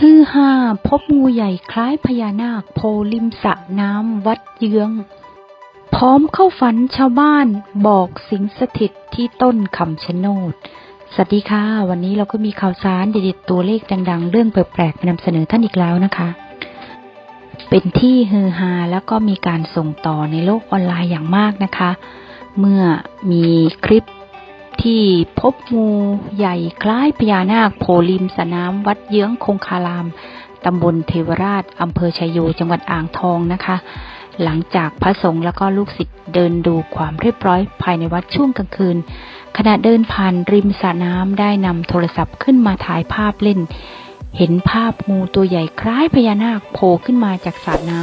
ฮือฮาพบงูใหญ่คล้ายพญานาคโผล่ริมสระน้ำวัดเยื้อง พร้อมเข้าฝันชาวบ้านบอกสิงสถิตที่ต้นคำชะโนด สวัสดีค่ะ วันนี้เราก็มีข่าวสารเด็ดๆตัวเลขดังๆ เรื่องแปลกๆมานำเสนอท่านอีกแล้วนะคะ เป็นที่ฮือฮาแล้วก็มีการส่งต่อในโลกออนไลน์อย่างมากนะคะ เมื่อมีคลิป ที่พบงูใหญ่คล้ายพญานาคโผล่ริมสระน้ำวัดเยื้องคงคาราม ตำบลเทวราช อำเภอชัยโย จังหวัดอ่างทองนะคะ หลังจากพระสงฆ์แล้วก็ลูกศิษย์เดินดูความเรียบร้อยภายในวัดช่วงกลางคืน ขณะเดินผ่านริมสระน้ำได้นำโทรศัพท์ขึ้นมาถ่ายภาพเล่น เห็นภาพงูตัวใหญ่คล้ายพญานาคโผล่ขึ้นมาจากสระน้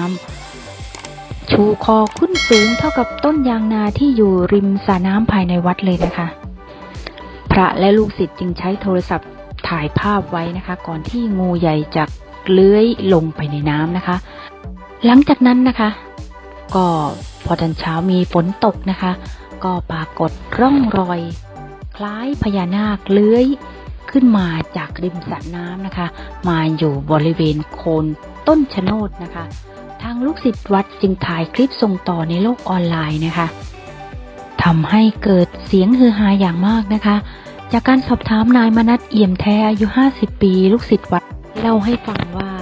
ำชูคอขึ้นสูงเท่ากับต้นยางนาที่อยู่ริมสระน้ำภายในวัดเลยนะคะ พระและลูกศิษย์จึงใช้โทรศัพท์ถ่ายภาพไว้นะคะ ก่อนที่งูใหญ่จะเลื้อยลงไปในน้ำนะคะ หลังจากนั้นนะคะ ก็พอตอนเช้ามีฝนตกนะคะ ก็ปรากฏร่องรอย คล้ายพญานาคเลื้อยขึ้นมาจากริมสระน้ำนะคะ มาอยู่บริเวณโคนต้นชะโนดนะคะ ทางลูกศิษย์วัดจึงถ่ายคลิปส่งต่อในโลกออนไลน์นะคะ ทำให้เกิดเสียงฮือฮาอย่างมากนะคะ จากการสอบถามนายมนัทเอี่ยมแท้อายุ 50 ปี ลูกศิษย์วัดเล่าให้ฟังว่า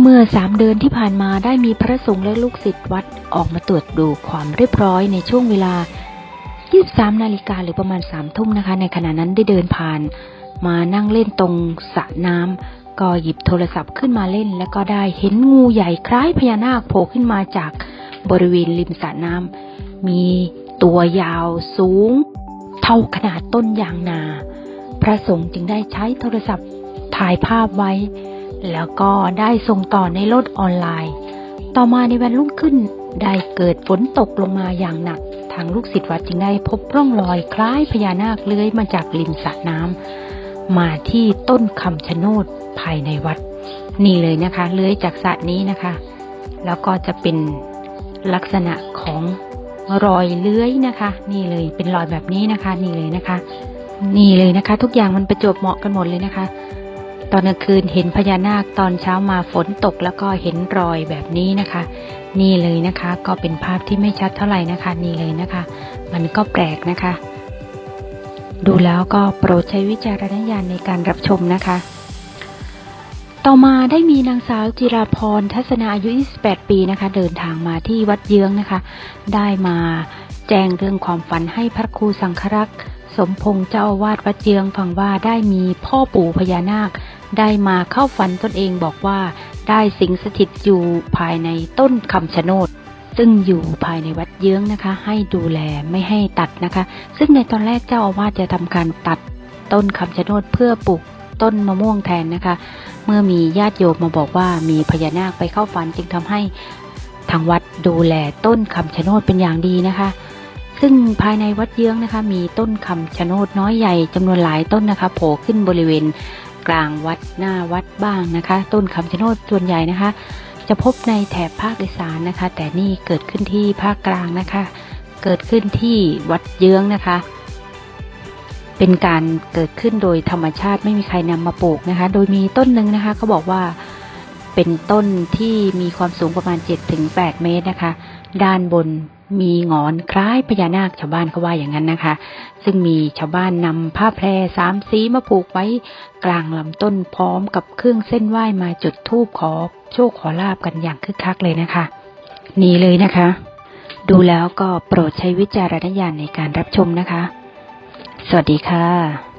เมื่อสามเดือนที่ผ่านมาได้มีพระสงฆ์และลูกศิษย์วัดออกมาตรวจดูความเรียบร้อยในช่วงเวลา 23 นาฬิกาหรือประมาณ3ทุ่มนะคะ ในขณะนั้นได้เดินผ่าน มานั่งเล่นตรงสระน้ำก็หยิบโทรศัพท์ขึ้นมาเล่น แล้วก็ได้เห็นงูใหญ่คล้ายพญานาคโผล่ขึ้นมาจากบริเวณริมสระน้ำมี ตัวยาวสูง เท่าขนาดต้นยางนา พระสงฆ์จึงได้ใช้โทรศัพท์ถ่ายภาพไว้ แล้วก็ได้ส่งต่อในโลกออนไลน์ ต่อมาในวันรุ่งขึ้นได้เกิดฝนตกลงมาอย่างหนัก ทางลูกศิษย์วัดจึงได้พบร่องรอยคล้ายพญานาคเลื้อยมาจากริมสระน้ำมาที่ต้นคำชะโนดภายในวัด นี่เลยนะคะ เลื้อยจากสระนี้นะคะ แล้วก็จะเป็นลักษณะของ รอยเลื้อยนะคะ นี่เลยเป็นรอยแบบนี้นะคะ นี่เลยนะคะ นี่เลยนะคะ ทุกอย่างมันประจวบเหมาะกันหมดเลยนะคะ ตอนกลางคืนเห็นพญานาคตอนเช้ามาฝนตกแล้วก็เห็นรอยแบบนี้นะคะ นี่เลยนะคะ ก็เป็นภาพที่ไม่ชัดเท่าไหร่นะคะ นี่เลยนะคะ มันก็แปลกนะคะ ดูแล้วก็โปรดใช้วิจารณญาณในการรับชมนะคะ ต่อมาได้มีนางสาวจิราพรทัศนาอายุ 28 ปีนะคะ เดินทางมาที่วัดเยื้องนะคะ ได้มาแจ้งเรื่องความฝันให้พระครูสังฆรักษ์สมพงษ์เจ้าอาวาสวัดเยื้องฟังว่าได้มีพ่อปู่พญานาค ได้มาเข้าฝันตนเองบอกว่าได้สิงสถิตอยู่ภายในต้นคำชะโนดซึ่งอยู่ภายในวัดเยื้องนะคะ ให้ดูแลไม่ให้ตัดนะคะ ซึ่งในตอนแรกเจ้าอาวาสจะทำการตัดต้นคำชะโนดเพื่อปลูกต้นมะม่วงแทนนะคะ เมื่อมีญาติโยมมาบอกว่ามีพญานาคไปเข้าฝันจึงทำให้ทางวัดดูแลต้นคำชะโนดเป็นอย่างดีนะคะ ซึ่งภายในวัดเยื้องนะคะ มีต้นคำชะโนดน้อยใหญ่จำนวนหลายต้นนะคะโผล่ขึ้นบริเวณกลางวัดหน้าวัดบ้างนะคะ ต้นคำชะโนดส่วนใหญ่นะคะ จะพบในแถบภาคอีสานนะคะ แต่นี่เกิดขึ้นที่ภาคกลางนะคะ เกิดขึ้นที่วัดเยื้องนะคะ เป็นการเกิดขึ้นโดยธรรมชาติไม่มีใครนำมาปลูกนะคะ โดยมีต้นหนึ่งนะคะเขาบอกว่าเป็นต้นที่มีความสูงประมาณ 7-8 เมตรนะคะ ด้านบนมีงอนคล้ายพญานาคชาวบ้านเขาว่าอย่างนั้นนะคะ ซึ่งมีชาวบ้านนำผ้าแพรสามสีมาผูกไว้กลางลำต้นพร้อมกับเครื่องเส้นไหว้มาจุดธูปขอโชคขอลาบกันอย่างคึกคักเลยนะคะ นี่เลยนะคะ ดูแล้วก็โปรดใช้วิจารณญาณในการรับชมนะคะ สวัสดีค่ะ